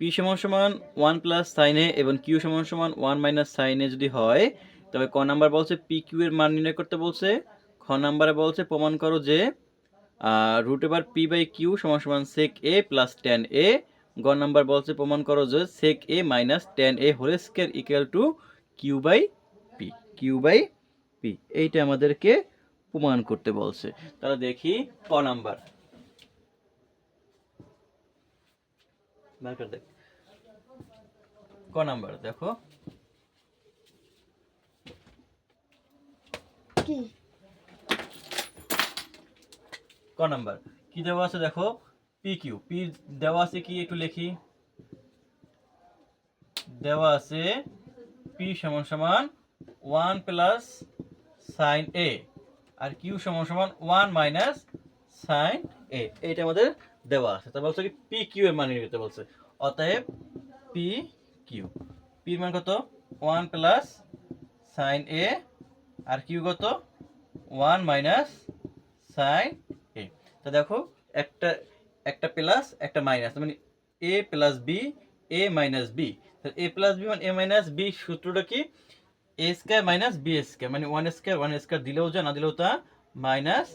P সমান সমান one plus sine এবং কিউ সমান সমান ওয়ান মাইনাস সাইন যদি হয়, তবে ক নাম্বার বলছে পি কিউ এর মান নির্ণয় করতে বলছে। খ নাম্বারে বলছে, প্রমাণ করো যে রুট এবার পি বাই কিউ সমান সমান সেক এ প্লাস টেন এ গ নাম্বার বলছে, প্রমাণ করো যে sec A minus tan A whole square equal to Q by P Q by P এইটা আমাদেরকে প্রমাণ করতে বলছে। তাহলে দেখি ক নাম্বার মার্কার দেখ। ক নাম্বার? দেখো। কি? ক নাম্বার? কি দেওয়া আছে দেখো? P Q. পি দেওয়া আছে কি? একটু লিখি। দেওয়া আছে পি সমান সমান ওয়ান প্লাস সাইন এ আর কিউ সমান সমান ওয়ান মাইনাস সাইন এ এইটা আমাদের দেওয়া আছে। তা বলছে কি পি কিউ এর মান নিতে বলছে। অতএব পি কিউ পির মান কত? ওয়ান প্লাস সাইন এ আর কিউ কত? ওয়ান মাইনাস সাইন এ তা দেখো, একটা একটা প্লাস একটা মাইনাস মানে A plus B A minus B A plus B মানে এ মাইনাস বি সূত্রটা কি? A square minus B square মানে ওয়ান স্কোয়ার ওয়ান স্কোয়ার দিলেও যা, না দিলেও তা মাইনাস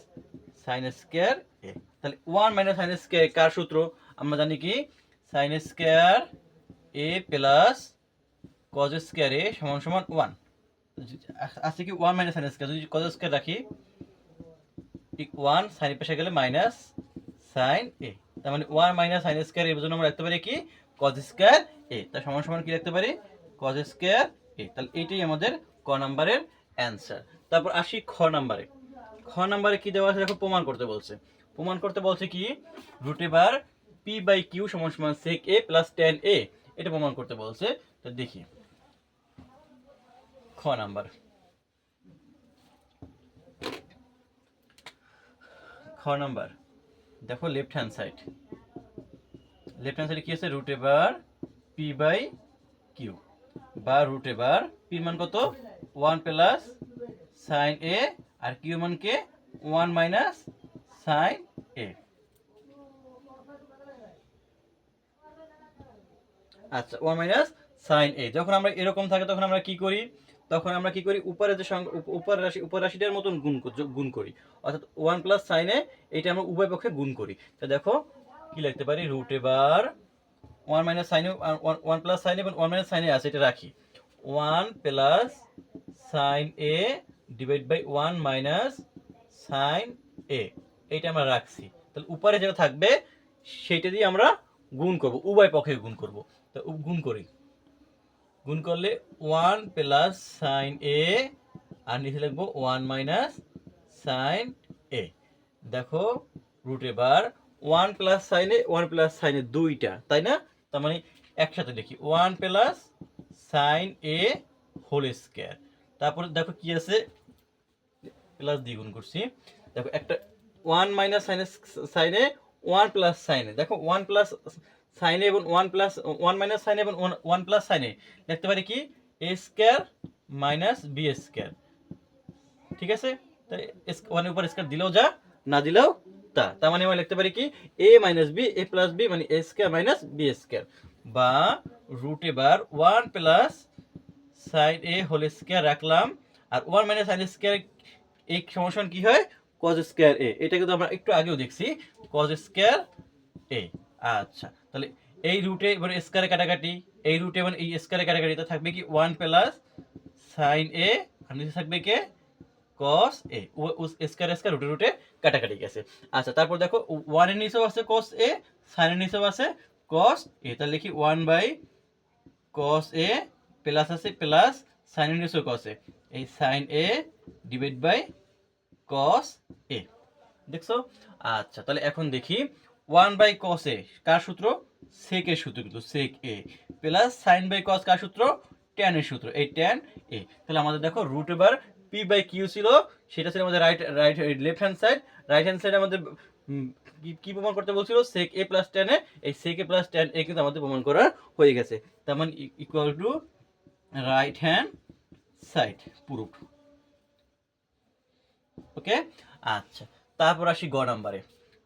সাইন স্কোয়ার এ তাহলে ওয়ান মাইনাস সাইন স্কোয়ার কার সূত্র? আমরা জানি কি? Sine square A plus cos square A সমান সমান ওয়ান আছে কি ওয়ান মাইনাস সাইন স্কোয়ার যদি কজ স্কোয়ার রাখি ওয়ান সাইন পেশে গেলে মাইনাস সাইন এ তার মানে ওয়ান মাইনাস সাইন স্কোয়ার এর জন্য আমরা রাখতে পারি কি? কজ স্কোয়ার এ তার সমান সমান কি রাখতে পারি? কজ স্কোয়ার এ তাহলে এইটাই আমাদের ক নাম্বারের অ্যান্সার তারপর আসি খ নাম্বারে। খ নাম্বারে কি দেওয়া আছে? দেখো প্রমাণ করতে বলছে। প্রমাণ করতে বলছে কি? রুট এবার পি বাই কিউ সমান সমান সেক এ প্লাস টেন এ এটা প্রমাণ করতে বলছে। তো দেখি। খ নাম্বার। খ নাম্বার। দেখো left hand side left hand সাইডে কি আছে? রুট এবার পি বাই কিউ বা রুট এবার পির মান কত? ওয়ান প্লাস সাইন এ আর কিউ মানকে ওয়ান মাইনাস সাইন এ। আচ্ছা ওয়ান মাইনাস সাইন এ। যখন আমরা এরকম থাকে, তখন আমরা কি করি? তখন আমরা কি করি? উপরে যে উপ- উপর রাশি উপর রাশিটার মতন গুণ গুণ করি। অর্থাৎ ওয়ান প্লাস সাইনে এটা আমরা উভয় পক্ষে গুণ করি। তো দেখো, কি লিখতে পারি? রুট এবার ওয়ান মাইনাস সাইনে ওয়ান প্লাস সাইনে এবং ওয়ান মাইনাস সাইনে আছে, এটা রাখি। One plus sine A divide by one minus sine A. এইটা আমরা রাখছি। তাহলে উপরে যেটা থাকবে, সেইটা দিয়ে আমরা গুণ করব। উভয় পক্ষে গুণ করব। তো গুণ করি। গুণ করলে ওয়ান প্লাস সাইন এ আর নিচে লিখব ওয়ান মাইনাস সাইন এ দেখো রুট এবার ওয়ান প্লাস সাইনে ওয়ান প্লাস সাইনে দুইটা, তাই না? তার মানে একসাথে লিখি। One plus sine A whole square তারপরে দেখো কি আছে? প্লাস দ্বিগুণ করছি। দেখো একটা ওয়ান মাইনাস সাইনে সাইনে ওয়ান প্লাস সাইনে দেখো ওয়ান প্লাস সাইনে এবং ওয়ান প্লাস ওয়ান মাইনাস সাইনে এবং ওয়ান প্লাস সাইনে লিখতে পারি কি? A square minus B square ঠিক আছে? তাই ওয়ানের উপর স্কোয়ার দিলেও যা, না দিলেও তা। তার মানে আমরা লিখতে পারি কি? A minus B A plus B মানে A square minus B square বা রুট এবার one plus sine A whole square রাখলাম। আর ওয়ান মাইনাস সাইন স্কোয়ার এই সমস্যান কি হয়? কজ স্কোয়ার এ এটা কিন্তু আমরা একটু আগেও দেখছি কজ স্কোয়ার এ আচ্ছা তাহলে এই রুটে এবার স্কোয়ারে কাটাকাটি, এই রুটে এবার এই স্কোয়ারে কাটাকাটিতে থাকবে কি ওয়ান প্লাস সাইন এ আর নিচে থাকবে কে? কস এ স্কোয়ার স্কোয়ার রুটে রুটে কাটাকাটি গেছে। আচ্ছা তারপর দেখো ওয়ানের নিচেও আছে কস এ সাইনের নিচেও আছে কস এ তাহলে লিখি one by cos A plus আছে প্লাস সাইনের নিচেও কস এ এই sine A divide by cos A দেখছ? আচ্ছা তাহলে এখন দেখি। ওয়ান বাই কস এ কার সূত্র? সেকের সূত্র কিন্তু sec A plus sine by cos কার সূত্র? ট্যানের সূত্র, এই ট্যান এ তাহলে আমাদের দেখো রুট এবার পি বাই কিউ ছিল, সেটা ছিল আমাদের right right left hand side right hand side আমাদের কি- প্রমাণ করতে বলছিল? সেক এ প্লাস ট্যান এ এই sec A plus tan A কিন্তু আমাদের প্রমাণ করা হয়ে গেছে। তার মানে equal to right hand side proof okay? আচ্ছা তারপর আসি গ নাম্বারে।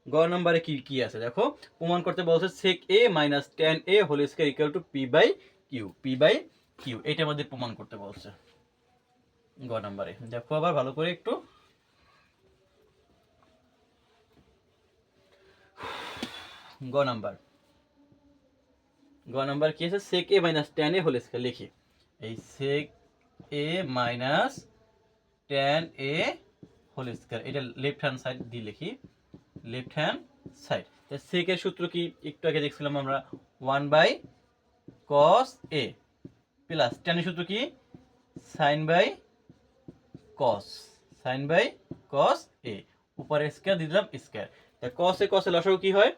গ নম্বরে কি কি আছে দেখো? প্রমাণ করতে বলছে sec A minus tan A whole square equal to P by Q P by Q এটা আমাদের প্রমাণ করতে বলছে। গ নম্বরে। দেখো আবার ভালো করে একটু। গ নাম্বার। গ নাম্বার কি আছে? Sec A minus tan A whole square লিখি। এই sec A minus tan A whole square এটা লেফট হ্যান্ড সাইড দিয়ে লিখি লেফট হ্যান্ড সাইড তো সেকের সূত্র কি? একটু আগে দেখছিলাম আমরা। One by cos A plus টেনের সূত্র কি? Sine by cos sine by cos A উপরে স্কয়ার দিলাম স্কয়ার তা কস এ কসে লসাগু কি হয়?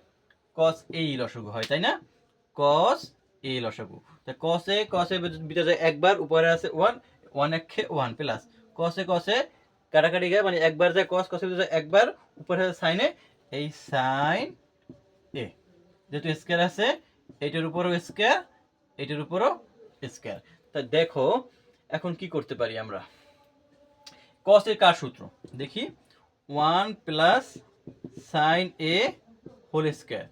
কস এই লসাগু হয়, তাই না? কস এ লসাগু। তা কস এ কস এ যায় একবার, উপরে আছে ওয়ান ওয়ান একে one plus cos A cos A কাটাকাটি গায়ে মানে একবার যায় কস কস একবার, উপরে সাইনে এই সাইন এ, যেহেতু স্কয়ার আছে, এটার উপরও স্কয়ার এটার উপরও স্কয়ার তা দেখো, এখন কি করতে পারি আমরা? কস এর কার সূত্র? দেখি one plus sine A whole square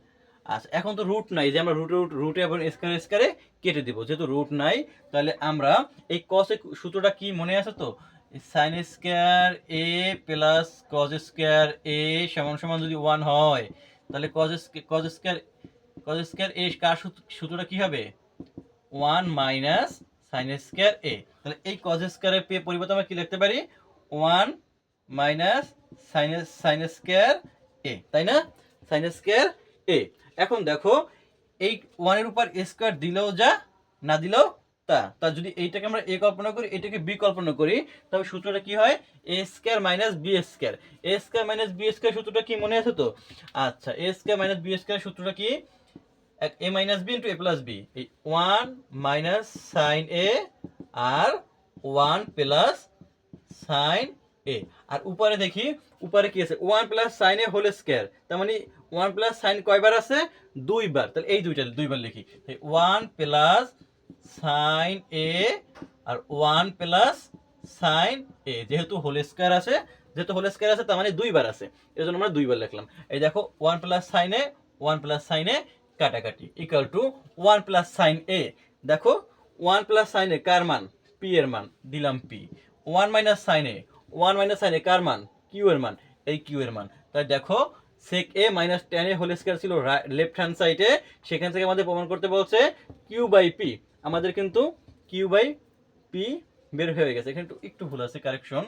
আচ্ছা এখন তো রুট নাই, যে আমরা রুট রুট রুটে এবং স্কয়ার স্কয়ারে কেটে দিব। যেহেতু রুট নাই, তাহলে আমরা এই কসের সূত্রটা কি মনে আছে তো? Sine square A plus cos square A সমান সমান যদি ওয়ান হয়, তাহলে cos cos square cos square A কার সূত্র- সূত্রটা কি হবে? One minus sine square A তাহলে এই কজ স্কয়ারের পে পরিবর্তে আমরা কি লিখতে পারি? One minus sine sine square A তাই না? সাইন স্কয়ার এ এখন দেখো, এই ওয়ানের উপর স্কয়ার দিলেও যা, না দিলেও তা তা যদি এইটাকে আমরা এ কল্পনা করি, এটাকে বি কল্পনা করি, তবে সূত্রটা কি হয়? A square minus B square. A square minus B square সূত্রটা কি মনে আছে তো? আচ্ছা A square minus B square সূত্রটা কি? A minus B into A plus B. এই ওয়ান মাইনাস সাইন এ আর ওয়ান প্লাস সাইন এ। আর উপরে দেখি, উপরে কি আছে? One plus sine A whole square. তার মানে ওয়ান প্লাস সাইন কয়বার আছে? দুইবার। তাহলে এই দুইটা, দুইবার লিখি। ওয়ান প্লাস সাইন এ আর ওয়ান প্লাস সাইন এ যেহেতু হোল স্কয়ার আছে, যেহেতু হোল স্কয়ার আছে, তার মানে দুইবার আছে। এই জন্য আমরা দুইবার লিখলাম। এই দেখো one plus sine A one plus sine A কাটাকাটি equal to one plus sine A দেখো ওয়ান প্লাস সাইন এ কার মান? পি এর মান, দিলাম P one minus sine A one minus sine A কার মান? কিউ এর মান, এই কিউ এর মান। তাই দেখো sec A minus tan A whole square ছিল লেফট হ্যান্ড সাইডে সেখান থেকে আমাদের প্রমাণ করতে বলছে কিউ বাই পি আমাদের কিন্তু কিউ বাই পি বের হয়ে গেছে। এখানে একটু ভুল আছে কারেকশন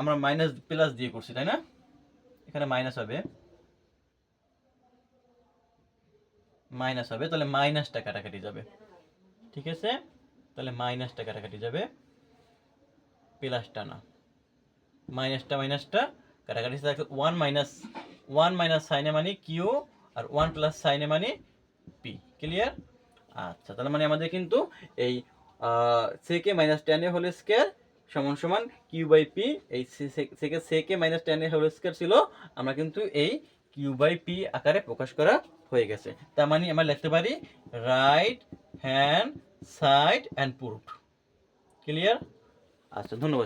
আমরা মাইনাস প্লাস দিয়ে করছি, তাই না? এখানে মাইনাস হবে। মাইনাস হবে, তাহলে মাইনাসটা কাটাকাটি যাবে। ঠিক আছে? তাহলে মাইনাসটা কাটাকাটি যাবে। প্লাসটা না। মাইনাসটা মাইনাসটা কাটাকাটি থাকবে ওয়ান মাইনাস ওয়ান মাইনাস সাইনে মানে কিউ আর ওয়ান প্লাস সাইনে মানে পি ক্লিয়ার আচ্ছা তাহলে মানে আমাদের কিন্তু এই সেকে minus tan A whole square সমান সমান কিউ বাই পি এই সেকে সেকে minus tan A whole square ছিল, আমরা কিন্তু এই কিউ বাই পি আকারে প্রকাশ করা হয়ে গেছে। তার মানে আমরা লিখতে পারি right hand side and proof clear আচ্ছা ধন্যবাদ।